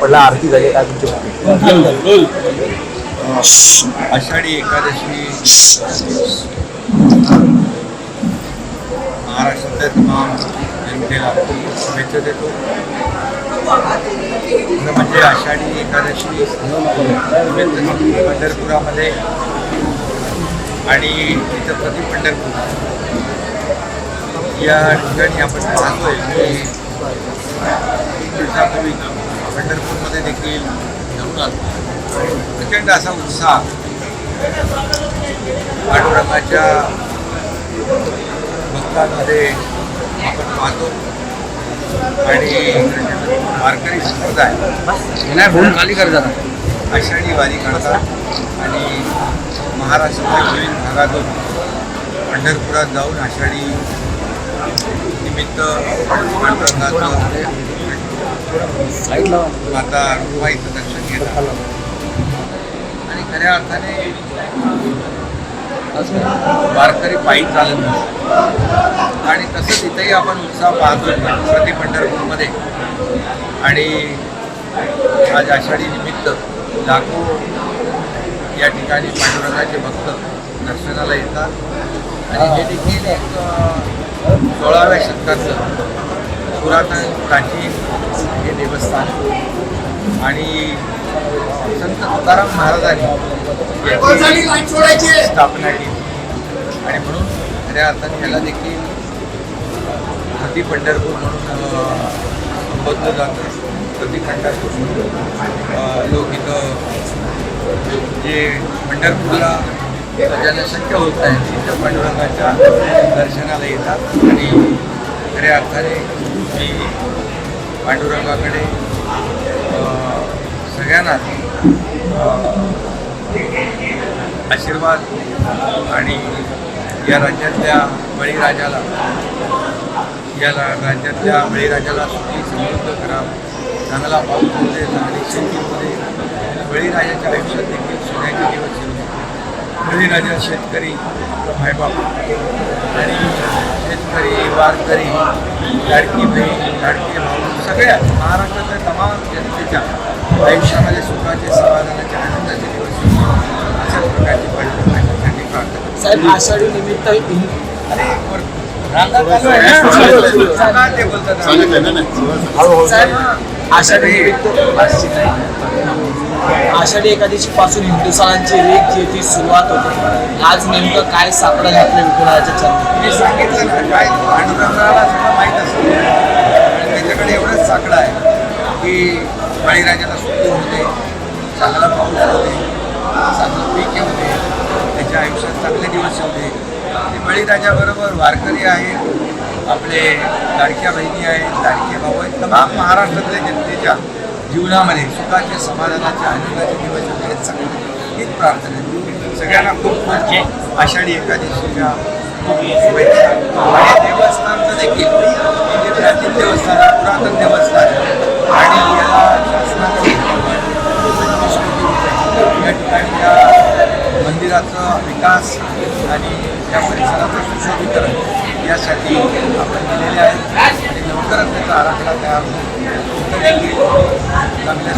पडला आरती झाली काय तुमची आषाढी एकादशी. महाराष्ट्रातल्या तमाम जनतेला शुभेच्छा देतो. म्हणजे आषाढी एकादशी पंढरपुरामध्ये आणि छत्रपती पंढरपूर. या ठिकाणी आपण पाहतोय की दिवसापूर्वी पंढरपूरमध्ये देखील आलो प्रचंड असा उत्साह. पांडुरंगाच्या भक्तांमध्ये आपण पाहतो. आणि वारकरी संप्रदाय नाही बोलून खाली कर जरा. आषाढी वारी करतात. आणि महाराष्ट्राच्या विविध भागातून पंढरपुरात जाऊन आषाढी निमित्त पांडुरंगाचं माता रुक्माईचं दर्शन घेतात आणि खऱ्या अर्थाने वारकरी पायी चालत आणि तसंच इथेही आपण उत्साह पाहतो प्रति पंढरपूरमध्ये. आणि आज आषाढी निमित्त लाखो या ठिकाणी पांडुरंगाचे भक्त दर्शनाला येतात. आणि हे देखील एक सोळाव्या शतकातलं पुरातन प्राचीन हे देवस्थान. आणि संत तुकाराम महाराजांनी याची स्थापना केली. आणि म्हणून खऱ्या अर्थाने याला देखील प्रति पंढरपूर म्हणून संबोधलं जातं. प्रति पंढरपूर लोक इथं जे पंढरपूरला ज्यांना शक्य होत नाही तिथं पांडुरंगाच्या दर्शनाला येतात. आणि खऱ्या अर्थाने मी पांडुरंगाकडे सगळ्यांना आशीर्वाद आणि या राज्यातल्या बळीराजाला या राज्यातल्या बळीराजाला सुखी समृद्ध करा. चांगला पाऊस होऊ दे चांगली शेतीमध्ये बळीराजाच्या आयुष्यात देखील सोन्याचे दिवस येऊ बळीराजा शेतकरी मायबाप आणि शेतकरी वारकरी लाडकी बहीण लाडके भाऊ सगळ्या महाराष्ट्रातल्या तमाम जनतेच्या आयुष्यामध्ये सुखाचे समाधानाचे आनंदाचे दिवस. अशाच प्रकारची प्रार्थना करतो. साहेब आषाढी निमित्त अरे साहेब आषाढी निमित्त आषाढी एकादशी पासून हिंदुस्थानाची रीत जी ती सुरुवात होते. आज नेमकं काय सापडा घातलं विठुरायाच्या चरणी? मी सांगितलं ना काय पांडुरंगाला आणि एवढंच साकडं आहे की बळीराजाला सुट्टी होते चांगला पाऊस होते चांगलं पीक होते दे त्याच्या आयुष्यात चांगले दिवस होते आणि बळीराजाबरोबर वारकरी आहेत आपले लाडक्या बहिणी आहेत लाडके भाऊ आहेत तमाम महाराष्ट्रातल्या जनतेच्या जीवनामध्ये सुखाचे समाधानाचे आनंदाचे दिवस येऊ चांगले हीच प्रार्थना सगळ्यांना खूप खूप आषाढी एकादशीच्या खूप शुभेच्छा. आणि देवस्थानचं देखील. हे देवस्थान आहे, पुरातन देवस्थान आहे. आणि याला शासनाचं या ठिकाणी या मंदिराचा विकास आणि या परिसराचं सुशोभीकरण यासाठी आपण दिलेले आहेत आणि लवकरच त्याचा आराखडा तयार होऊन तिथं चांगल्या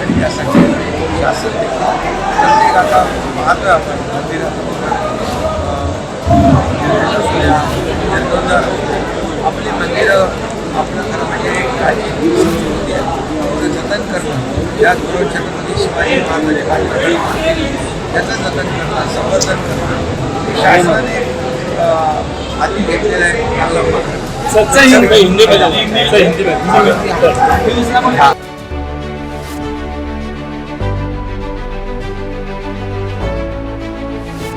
आणि यासाठी शासन प्रत्येक आता पाहतोय आपण मंदिरात आपली मंदिरं आपलं खरं म्हणजे त्याचं जतन करणं त्याचबरोबर छत्रपती शिवाजी महाराजांचे काही त्याचं जतन करणं संवर्धन करणं शासनाने हाती घेतलेलं आहे. चांगलं प्रकारे. हिंदी